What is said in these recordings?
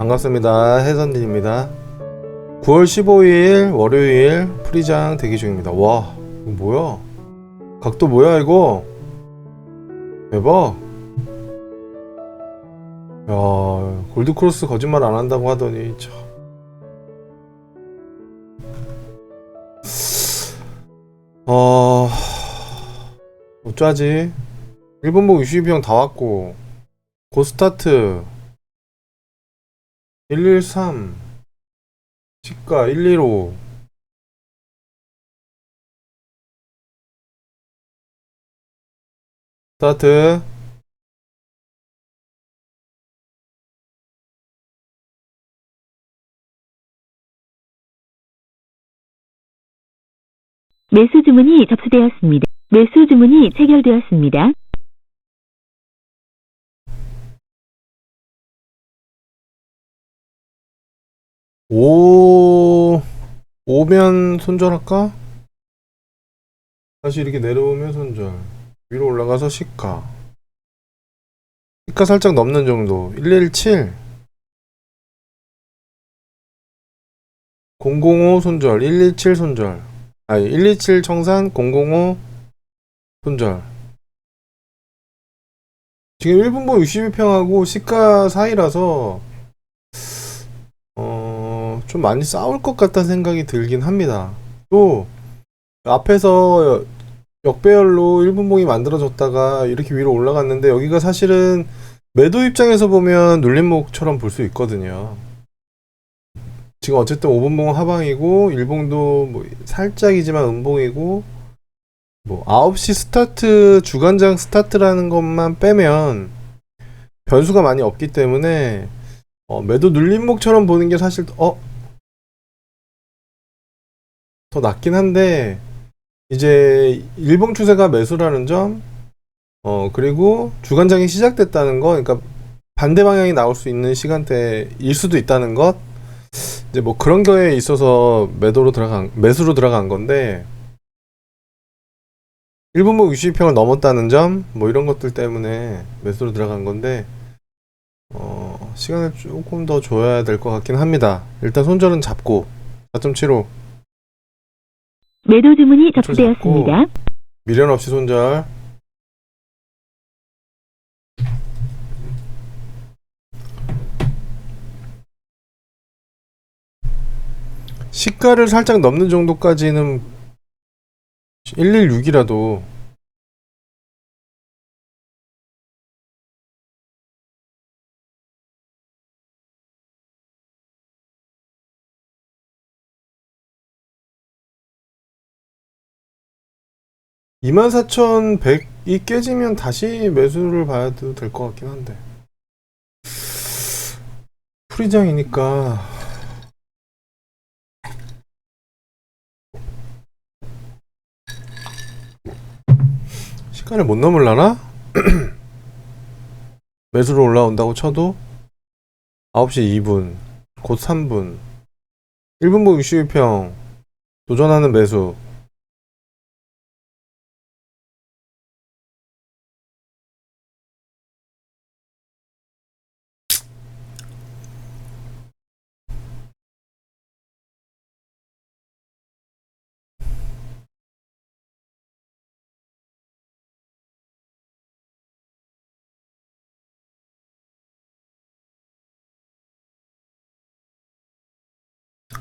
반갑습니다. 해선님입니다. 9월 15일 월요일 프리장 대기 중입니다. 와, 이거 뭐야? 각도 뭐야 이거? 대박. 야, 골드크로스 거짓말 안 한다고 하더니 참. 어, 어쩌지? 일본복 62병 다 왔고 고스타트 113 시가 115 스타트 매수 주문이 접수되었습니다. 매수 주문이 체결되었습니다. 오 오면 손절할까? 다시 이렇게 내려오면 손절. 위로 올라가서 시가 시가 살짝 넘는 정도. 117 005 손절. 117 손절. 아니 127 청산 005 손절. 지금 1분보 62평하고 시가 사이라서 어, 좀 많이 싸울 것 같다는 생각이 들긴 합니다. 또, 앞에서 역배열로 1분봉이 만들어졌다가 이렇게 위로 올라갔는데, 여기가 사실은 매도 입장에서 보면 눌림목처럼 볼 수 있거든요. 지금 어쨌든 5분봉은 하방이고, 1봉도 뭐 살짝이지만 음봉이고, 뭐 9시 스타트, 주간장 스타트라는 것만 빼면 변수가 많이 없기 때문에 어, 매도 눌림목처럼 보는 게 사실 어? 더 낫긴 한데 이제 일봉 추세가 매수라는 점 어, 그리고 주간장이 시작됐다는 거 그러니까 반대 방향이 나올 수 있는 시간대일 수도 있다는 것 이제 뭐 그런 거에 있어서 매도로 들어간 매수로 들어간 건데 1분목 60평을 넘었다는 점 뭐 이런 것들 때문에 매수로 들어간 건데 어, 시간을 조금 더 줘야 될 것 같긴 합니다. 일단 손절은 잡고 4.75 매도 주문이 접수되었습니다. 미련 없이 손절. 시가를 살짝 넘는 정도까지는 116이라도 24,100이 깨지면 다시 매수를 봐도 될 것 같긴 한데. 프리장이니까. 시간을 못 넘을라나? 매수로 올라온다고 쳐도 9시 2분, 곧 3분. 1분보 61평. 도전하는 매수.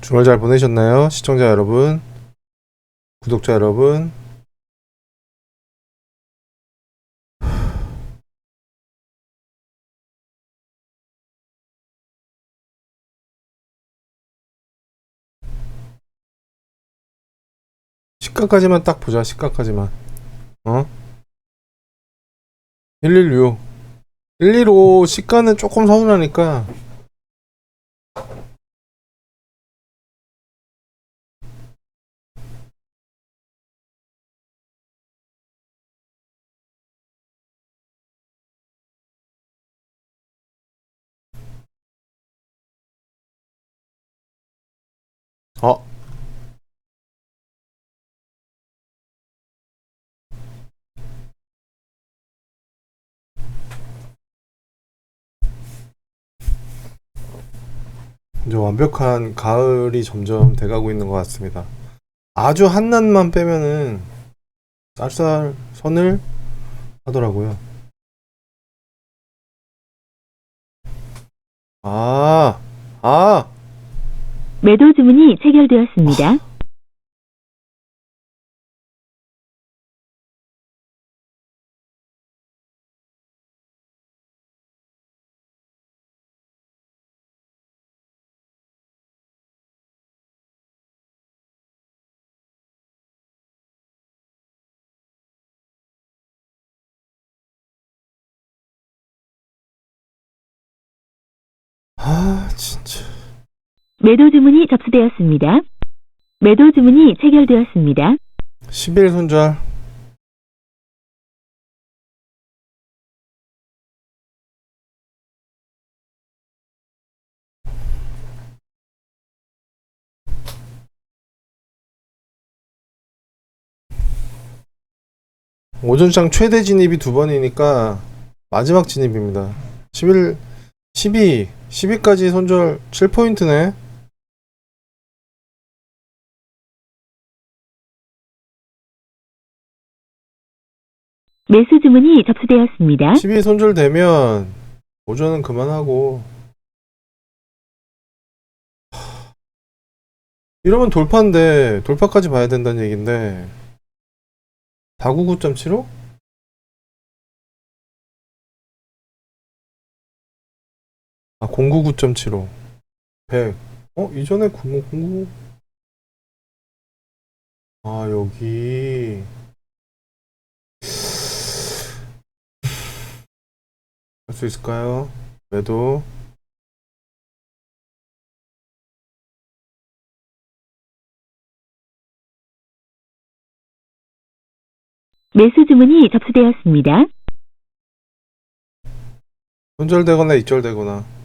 주말 잘 보내셨나요? 시청자 여러분, 구독자 여러분. 시가까지만 딱 보자, 시가까지만. 어? 116. 115 시가는 조금 서운하니까 이제 완벽한 가을이 점점 돼가고 있는 것 같습니다. 아주 한낮만 빼면은 쌀쌀 선을 하더라고요. 아, 아, 매도 주문이 체결되었습니다. 아, 진짜. 매도 주문이 접수되었습니다. 매도 주문이 체결되었습니다. 11 손절. 오전장 최대 진입이 두 번이니까 마지막 진입입니다. 11, 12, 12까지 손절 7포인트네. 매수 주문이 접수되었습니다. 12 손절되면 오전은 그만하고 하, 이러면 돌파인데 돌파까지 봐야 된다는 얘긴데 499.75? 아 099.75 100 어? 이전에 0099아 여기 할 수 있을까요? 매도 매수 주문이 접수되었습니다. 손절되거나 이절되거나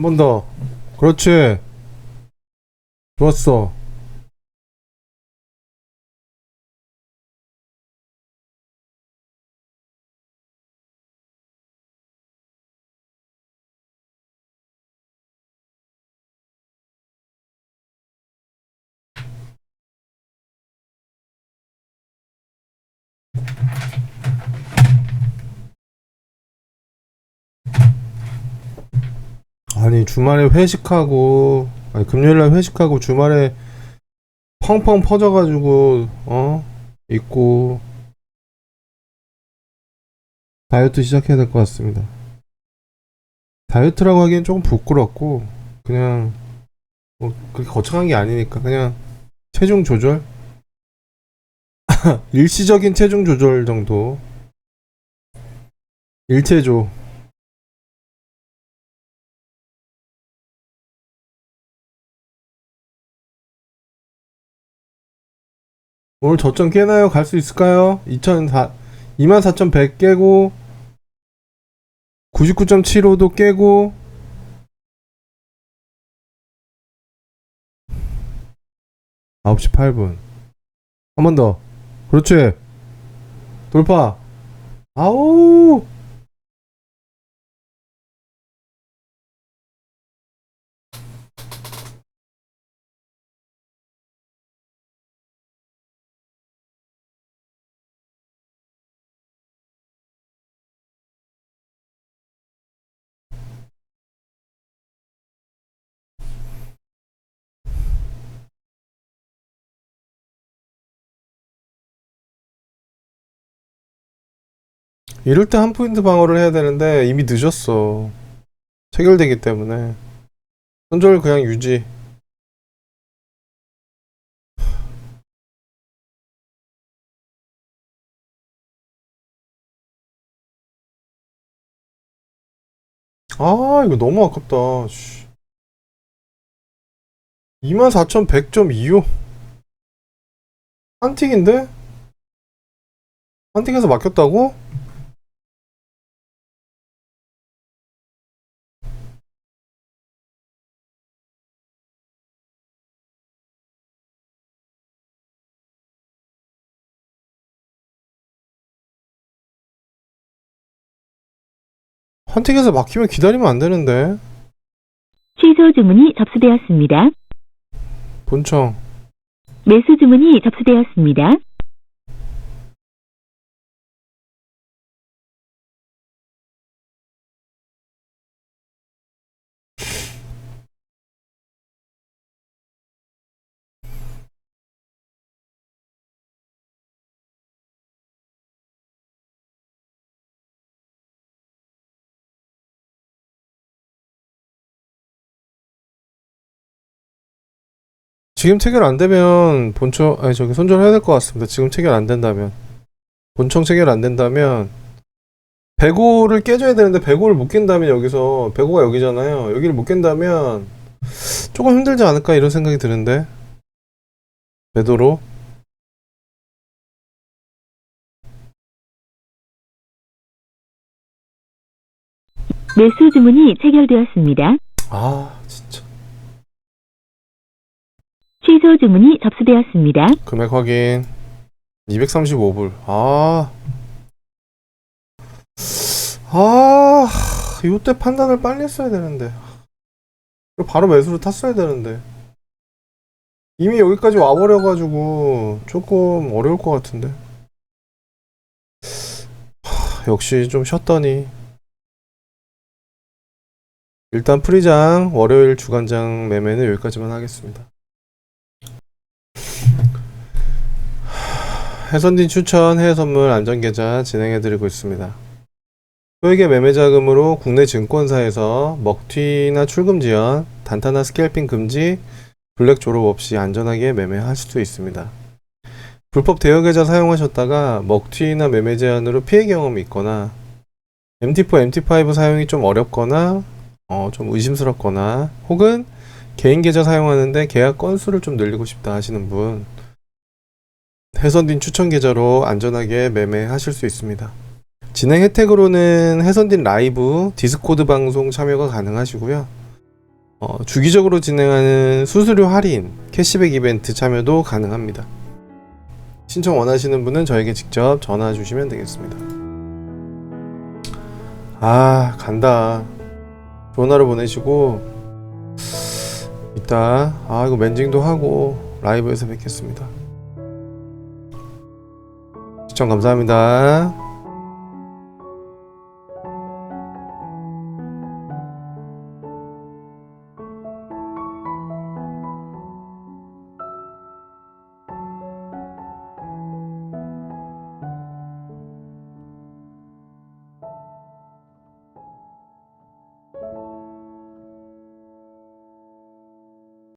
한 번 더. 그렇지. 좋았어 아니 주말에 회식하고 아니 금요일날 회식하고 주말에 펑펑 퍼져가지고 어? 있고. 다이어트 시작해야 될 것 같습니다. 다이어트라고 하기엔 조금 부끄럽고 그냥 뭐 그렇게 거창한 게 아니니까 그냥 체중 조절? 일시적인 체중 조절 정도. 일체조 오늘 저점 깨나요? 갈 수 있을까요? 2004, 24,100 깨고 99.75도 깨고 아홉 시 8분. 한 번 더. 그렇지. 돌파. 아우 이럴 때 한 포인트 방어를 해야 되는데 이미 늦었어. 체결되기 때문에. 손절 그냥 유지. 아, 이거 너무 아깝다. 씨. 24,100.25. 한 틱인데? 한 틱에서 막혔다고? 선택해서 막히면 기다리면 안 되는데. 취소 주문이 접수되었습니다. 본청. 매수 주문이 접수되었습니다. 지금 체결 안 되면 본청 아니 저기 손절해야 될 것 같습니다. 지금 체결 안 된다면 본청 체결 안 된다면 배고를 깨줘야 되는데 배고를 못 깬다면 여기서 배고가 여기잖아요. 여기를 못 깬다면 조금 힘들지 않을까 이런 생각이 드는데 매도로 매수 주문이 체결되었습니다. 아 진짜 취소 주문이 접수되었습니다. 금액 확인 235불 아 아, 이때 판단을 빨리 했어야 되는데. 바로 매수를 탔어야 되는데. 이미 여기까지 와버려가지고 조금 어려울 것 같은데. 하, 역시 좀 쉬었더니. 일단 프리장 월요일 주간장 매매는 여기까지만 하겠습니다. 해선딘 추천 해외 선물 안전계좌 진행해드리고 있습니다. 소액의 매매 자금으로 국내 증권사에서 먹튀나 출금 지연, 단타나 스캘핑 금지, 블랙 졸업 없이 안전하게 매매할 수도 있습니다. 불법 대여 계좌 사용하셨다가 먹튀나 매매 제한으로 피해 경험이 있거나 MT4, MT5 사용이 좀 어렵거나 어, 좀 의심스럽거나 혹은 개인 계좌 사용하는데 계약 건수를 좀 늘리고 싶다 하시는 분 해선딘 추천 계좌로 안전하게 매매하실 수 있습니다. 진행 혜택으로는 해선딘 라이브, 디스코드 방송 참여가 가능하시고요. 어, 주기적으로 진행하는 수수료 할인, 캐시백 이벤트 참여도 가능합니다. 신청 원하시는 분은 저에게 직접 전화 주시면 되겠습니다. 아, 간다. 좋은 하루 보내시고, 이따, 아, 이거 멘징도 하고, 라이브에서 뵙겠습니다. 시청 감사합니다.